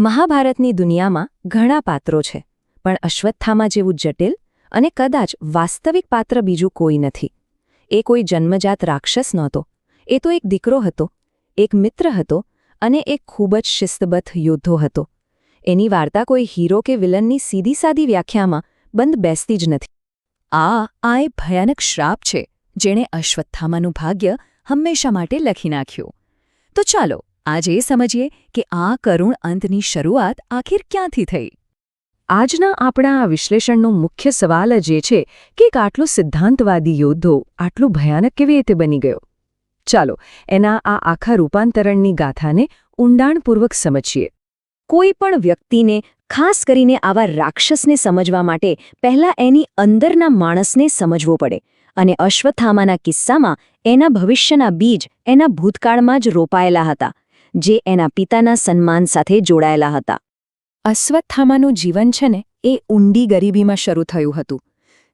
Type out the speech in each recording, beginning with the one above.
મહાભારતની દુનિયામાં ઘણા પાત્રો છે, પણ અશ્વત્થામા જેવું જટિલ અને કદાચ વાસ્તવિક પાત્ર બીજું કોઈ નથી. એ કોઈ જન્મજાત રાક્ષસ નહોતો, એ તો એક દીકરો હતો, એક મિત્ર હતો અને એક ખૂબ જ શિસ્તબદ્ધ યોદ્ધો હતો. એની વાર્તા કોઈ હીરો કે વિલનની સીધી સાદી વ્યાખ્યામાં બંધ બેસતી જ નથી. આ આ એ ભયાનક શ્રાપ છે, જેણે અશ્વત્થામાનું ભાગ્ય હંમેશા માટે લખી નાખ્યું. તો ચાલો આજે સમજીએ કે આ કરુણ અંતની શરૂઆત આખિર ક્યાંથી થઈ? આજના આપણા આ વિશ્લેષણનો મુખ્ય સવાલ જ એ છે કે એક આટલો સિદ્ધાંતવાદી યોદ્ધો આટલો ભયાનક કેવી રીતે બની ગયો? ચાલો, એના આ આખા રૂપાંતરણની ગાથાને ઊંડાણપૂર્વક સમજીએ. કોઈ પણ વ્યક્તિને, ખાસ કરીને આવા રાક્ષસને સમજવા માટે પહેલા એની અંદરના માણસને સમજવો પડે અને અશ્વત્થામાના કિસ્સામાં એના ભવિષ્યના બીજ એના ભૂતકાળમાં જ રોપાયેલા હતા. જે એના પિતાના સન્માન સાથે જોડાયેલા હતા. અશ્વત્થામાનું જીવન છે ને, એ ઊંડી ગરીબીમાં શરૂ થયું હતું.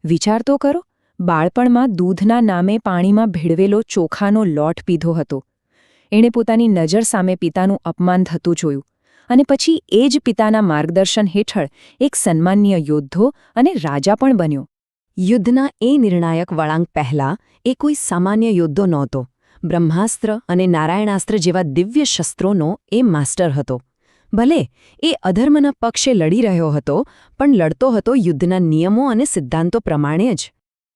વિચાર તો કરો, બાળપણમાં દૂધના નામે પાણીમાં ભેળવેલો ચોખાનો લોટ પીધો હતો. એણે પોતાની નજર સામે પિતાનું અપમાન થતું જોયું અને પછી એ જ પિતાના માર્ગદર્શન હેઠળ એક સન્માનીય યોદ્ધો અને રાજા પણ બન્યો. યુદ્ધના એ નિર્ણાયક વળાંક પહેલા એ કોઈ સામાન્ય યોદ્ધો નહોતો. બ્રહ્માસ્ત્ર અને નારાયણાસ્ત્ર જેવા દિવ્ય શસ્ત્રોનો એ માસ્ટર હતો. ભલે, એ અધર્મના પક્ષે લડી રહ્યો હતો, પણ લડતો હતો યુદ્ધના નિયમો અને સિદ્ધાંતો પ્રમાણે જ.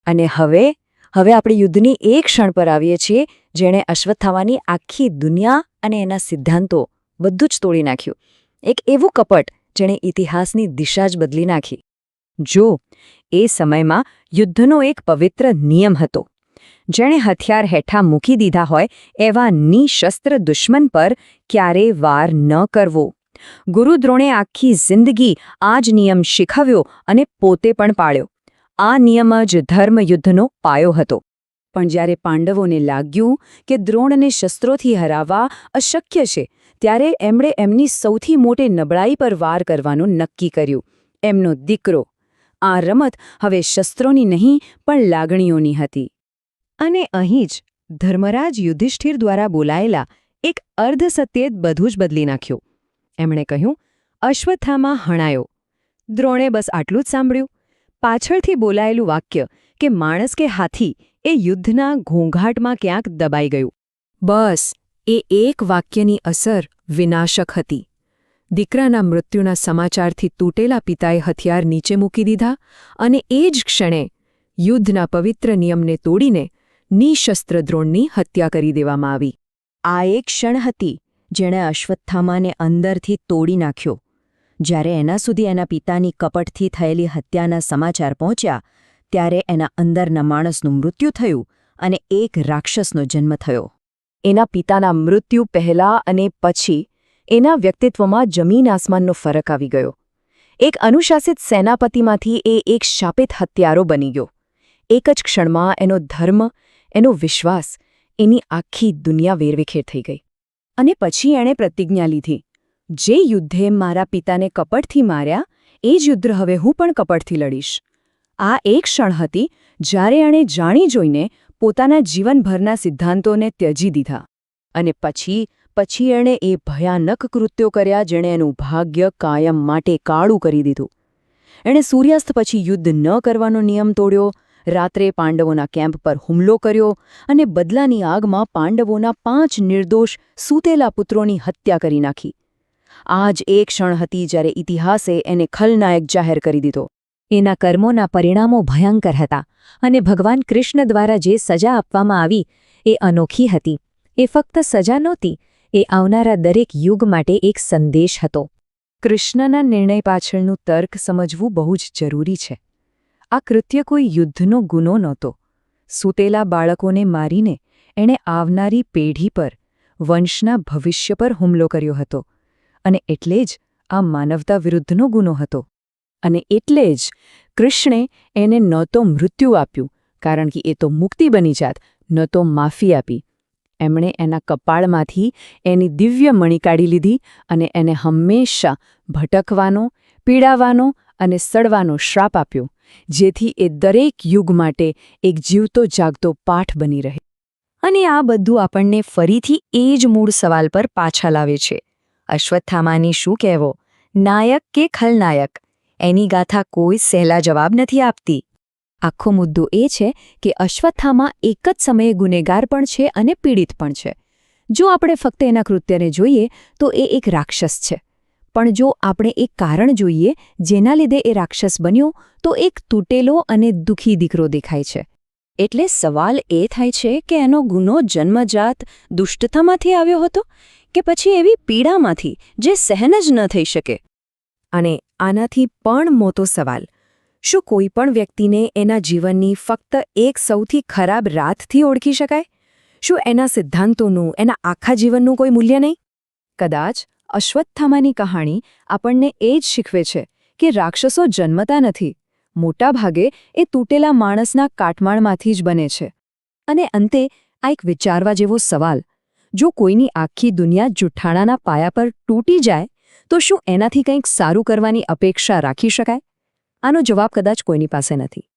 અને હવે હવે આપણે યુદ્ધની એ ક્ષણ પર આવીએ છીએ, જેણે અશ્વત્થાવાની આખી દુનિયા અને એના સિદ્ધાંતો બધું જ તોડી નાખ્યું. એક એવું કપટ જેણે ઇતિહાસની દિશા જ બદલી નાખી. જો, એ સમયમાં યુદ્ધનો એક પવિત્ર નિયમ હતો. જેણે હથિયાર હેઠા મૂકી દીધા હોય એવા નિશસ્ત્ર દુશ્મન પર ક્યારેય વાર ન કરવો. ગુરુદ્રોણે આખી જિંદગી આ જ નિયમ શીખવ્યો અને પોતે પણ પાળ્યો. આ નિયમ જ ધર્મયુદ્ધનો પાયો હતો. પણ જ્યારે પાંડવોને લાગ્યું કે દ્રોણને શસ્ત્રોથી હરાવવા અશક્ય છે, ત્યારે એમણે એમની સૌથી મોટી નબળાઈ પર વાર કરવાનું નક્કી કર્યું. એમનો દીકરો. આ રમત હવે શસ્ત્રોની નહીં, પણ લાગણીઓની હતી. અને અહીં જ ધર્મરાજ યુધિષ્ઠિર દ્વારા બોલાયેલા એક અર્ધસત્યે બધું જ બદલી નાખ્યું. એમણે કહ્યું, અશ્વત્થામાં હણાયો. દ્રોણે બસ આટલું જ સાંભળ્યું. પાછળથી બોલાયેલું વાક્ય કે માણસ કે હાથી એ યુદ્ધના ઘોંઘાટમાં ક્યાંક દબાઈ ગયું. બસ, એ એક વાક્યની અસર વિનાશક હતી. દીકરાના મૃત્યુના સમાચારથી તૂટેલા પિતાએ હથિયાર નીચે મૂકી દીધા અને એ જ ક્ષણે યુદ્ધના પવિત્ર નિયમને તોડીને નિશસ્ત્ર દ્રોણની હત્યા કરી દેવામાં આવી. આ એક ક્ષણ હતી જેણે અશ્વત્થામાને અંદરથી તોડી નાખ્યો. જ્યારે એના સુધી એના પિતાની કપટથી થયેલી હત્યાના સમાચાર પહોંચ્યા, ત્યારે એના અંદરના માણસનું મૃત્યુ થયું અને એક રાક્ષસનો જન્મ થયો. એના પિતાના મૃત્યુ પહેલા અને પછી એના વ્યક્તિત્વમાં જમીન આસમાનનો ફરક આવી ગયો. એક અનુશાસિત સેનાપતિમાંથી એ એક શાપિત હત્યારો બની ગયો. એક જ ક્ષણમાં એનો ધર્મ એનો વિશ્વાસ એની આખી દુનિયા વેરવિખેર થઈ ગઈ. અને પછી એણે પ્રતિજ્ઞા લીધી, જે યુદ્ધે મારા પિતાને કપટથી માર્યા, એ જ યુદ્ધ હવે હું પણ કપટથી લડીશ. આ એક ક્ષણ હતી જ્યારે એણે જાણી જોઈને પોતાના જીવનભરના સિદ્ધાંતોને ત્યજી દીધા. અને પછી પછી એણે એ ભયાનક કૃત્યો કર્યા જેણે એનું ભાગ્ય કાયમ માટે કાળું કરી દીધું. એણે સૂર્યાસ્ત પછી યુદ્ધ ન કરવાનો નિયમ તોડ્યો રાત્રે પાંડવોના કેમ્પ પર હુમલો કર્યો અને બદલાની આગમાં પાંડવોના પાંચ નિર્દોષ સૂતેલા પુત્રોની હત્યા કરી નાખી. આ જ એ ક્ષણ હતી જ્યારે ઇતિહાસે એને ખલનાયક જાહેર કરી દીધો. એના કર્મોના પરિણામો ભયંકર હતા અને ભગવાન કૃષ્ણ દ્વારા જે સજા આપવામાં આવી એ અનોખી હતી. એ ફક્ત સજા નહોતી, એ આવનારા દરેક યુગ માટે એક સંદેશ હતો. કૃષ્ણના નિર્ણય પાછળનું તર્ક સમજવું બહુ જ જરૂરી છે. આ કૃત્ય કોઈ યુદ્ધનો ગુનો નહોતો. સૂતેલા બાળકોને મારીને એણે આવનારી પેઢી પર, વંશના ભવિષ્ય પર હુમલો કર્યો હતો. અને એટલે જ આ માનવતા વિરુદ્ધનો ગુનો હતો. અને એટલે જ કૃષ્ણે એને ન તો મૃત્યુ આપ્યું, કારણ કે એ તો મુક્તિ બની જાત, ન તો માફી આપી. એમણે એના કપાળમાંથી એની દિવ્ય મણી કાઢી લીધી અને એને હંમેશા ભટકવાનો, પીડાવાનો અને સડવાનો શ્રાપ આપ્યો. જેથી એ દરેક યુગ માટે એક જીવતો જાગતો પાઠ બની રહે. અને આ બધું આપણને ફરીથી એ જ મૂળ સવાલ પર પાછા લાવે છે. અશ્વત્થામાની શું કહેવો? નાયક કે ખલનાયક? એની ગાથા કોઈ સહેલા જવાબ નથી આપતી. આખો મુદ્દો એ છે કે અશ્વત્થામાં એક જ સમયે ગુનેગાર પણ છે અને પીડિત પણ છે. જો આપણે ફક્ત એના કૃત્યને જોઈએ તો એ એક રાક્ષસ છે. પણ જો આપણે એક કારણ જોઈએ, જેના લીધે એ રાક્ષસ બન્યો, તો એક તૂટેલો અને દુઃખી દીકરો દેખાય છે. એટલે સવાલ એ થાય છે કે એનો ગુનો જન્મજાત દુષ્ટતામાંથી આવ્યો હતો કે પછી એવી પીડામાંથી જે સહન જ ન થઈ શકે? અને આનાથી પણ મોટો સવાલ, શું કોઈ પણ વ્યક્તિને એના જીવનની ફક્ત એક સૌથી ખરાબ રાતથી ઓળખી શકાય? શું એના સિદ્ધાંતોનું, એના આખા જીવનનું કોઈ મૂલ્ય નહીં? કદાચ અશ્વત્થામાની કહાણી આપણને એ જ શીખવે છે કે રાક્ષસો જન્મતા નથી. મોટાભાગે એ તૂટેલા માણસના કાટમાળમાંથી જ બને છે. અને અંતે આ એક વિચારવા જેવો સવાલ, જો કોઈની આખી દુનિયા જુઠ્ઠાણાના પાયા પર તૂટી જાય, તો શું એનાથી કંઈક સારું કરવાની અપેક્ષા રાખી શકાય? આનો જવાબ કદાચ કોઈની પાસે નથી.